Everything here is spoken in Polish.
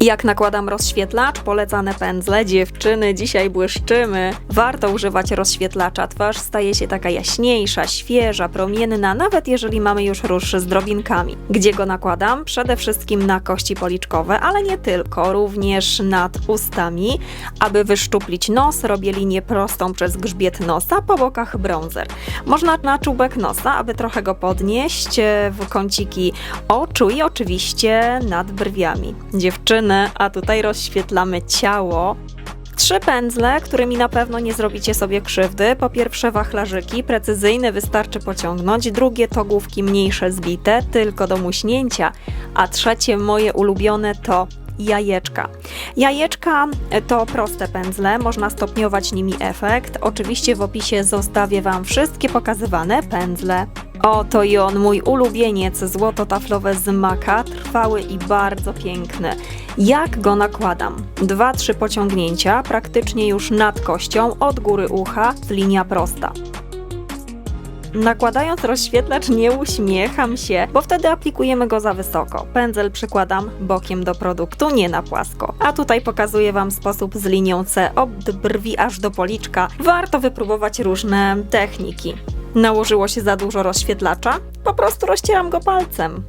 Jak nakładam rozświetlacz, polecane pędzle, dziewczyny, dzisiaj błyszczymy. Warto używać rozświetlacza, twarz staje się taka jaśniejsza, świeża, promienna, nawet jeżeli mamy już róż z drobinkami. Gdzie go nakładam? Przede wszystkim na kości policzkowe, ale nie tylko, również nad ustami. Aby wyszczuplić nos, robię linię prostą przez grzbiet nosa, po bokach bronzer. Można na czubek nosa, aby trochę go podnieść, e, w kąciki oczu i oczywiście nad brwiami. Dziewczyny, a tutaj rozświetlamy ciało. Trzy pędzle, którymi na pewno nie zrobicie sobie krzywdy. Po pierwsze wachlarzyki, precyzyjne wystarczy pociągnąć. Drugie to główki mniejsze zbite, tylko do muśnięcia. A trzecie moje ulubione to jajeczka. Jajeczka to proste pędzle, można stopniować nimi efekt. Oczywiście w opisie zostawię Wam wszystkie pokazywane pędzle. Oto i on, mój ulubieniec, złototaflowe z maka, trwały i bardzo piękny. Jak go nakładam? Dwa, trzy pociągnięcia, praktycznie już nad kością, od góry ucha, linia prosta. Nakładając rozświetlacz nie uśmiecham się, bo wtedy aplikujemy go za wysoko. Pędzel przykładam bokiem do produktu, nie na płasko. A tutaj pokazuję Wam sposób z linią C od brwi aż do policzka. Warto wypróbować różne techniki. Nałożyło się za dużo rozświetlacza? Po prostu rozcieram go palcem.